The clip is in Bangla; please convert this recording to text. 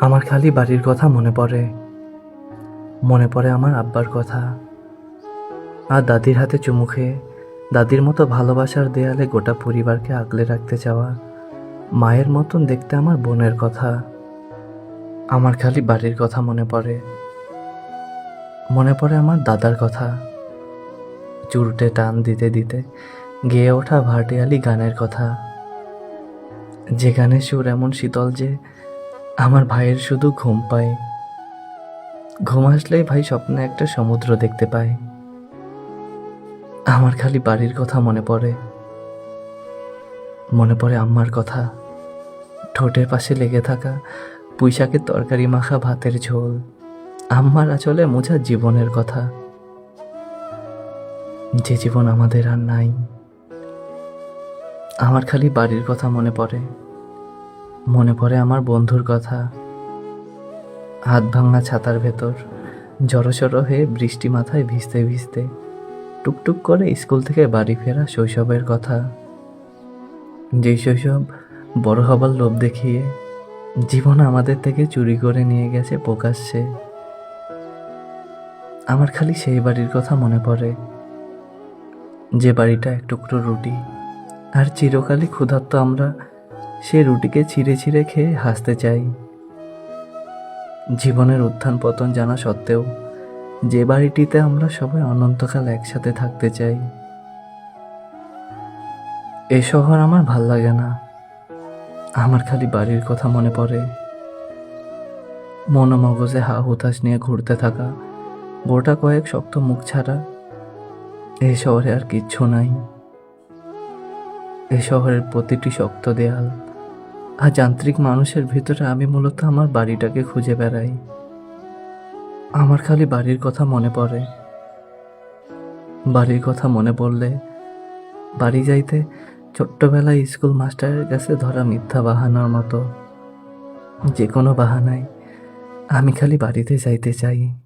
আমার খালি বাড়ির কথা মনে পড়ে। মনে পড়ে আমার আব্বার কথা। আর দাদির হাতে চুমু খেয়ে, দাদির মতো ভালোবাসার দেয়ালে গোটা পরিবারকে আগলে রাখতে চাওয়া মায়ের মতন দেখতে আমার বোনের কথা। আমার খালি বাড়ির কথা মনে পড়ে। মনে পড়ে আমার দাদার কথা। চুরুটে টান দিতে দিতে গেয়ে ওঠা ভাটিয়ালি গানের কথা। যে গানের সুর এমন শীতল যে আমার ভাইয়ের শুধু ঘুম পায়। ঘুম আসলেই ভাই স্বপ্নে একটা সমুদ্র দেখতে পায়। আমার খালি বাড়ির কথা মনে পড়ে। মনে পড়ে আম্মার কথা। ঠোঁটের পাশে লেগে থাকা পুঁইশাকের তরকারি মাখা ভাতের ঝোল। আম্মার আচলে মোছা জীবনের কথা। যে জীবন আমাদের আর নাই। আমার খালি বাড়ির কথা মনে পড়ে। মনে পড়ে আমার বন্ধুর কথা। হাত ভাঙা ছাতার ভেতর জড়সড় হয়ে বৃষ্টি মাথায় ভিজতে ভিজতে, টুকটুক করে স্কুল থেকে বাড়ি ফেরা শৈশবের কথা। যেই শৈশব বড় হবার লোভ দেখিয়ে জীবন আমাদের থেকে চুরি করে নিয়ে গেছে প্রকাশ্যে। আমার খালি সেই বাড়ির কথা মনে পড়ে। যে বাড়িটা এক টুকরো রুটি, আর চিরকালই ক্ষুধার্ত আমরা সে রুটিকে ছিঁড়ে ছিঁড়ে খেয়ে হাসতে চাই। জীবনের উত্থান পতন জানা সত্ত্বেও যে বাড়িটিতে আমরা সবাই অনন্তকাল একসাথে থাকতে চাই। এ শহর আমার ভালো লাগে না। আমার খালি বাড়ির কথা মনে পড়ে। মনোমগজে হা হুতাশ নিয়ে ঘুরতে থাকা গোটা কয়েক শক্ত মুখ ছাড়া এই শহরে আর কিচ্ছু নাই। এই শহরের প্রতিটি শক্ত দেয়াল আর যান্ত্রিক মানুষের ভিতরে আমি মূলত আমার বাড়িটাকে খুঁজে বেড়াই। আমার খালি বাড়ির কথা মনে পড়ে। বাড়ির কথা মনে পড়লে বাড়ি যাইতে ছোট্টবেলায় স্কুল মাস্টারের কাছে ধরা মিথ্যা বাহানার মতো। যে কোনো বাহানায় আমি খালি বাড়িতে যাইতে চাই।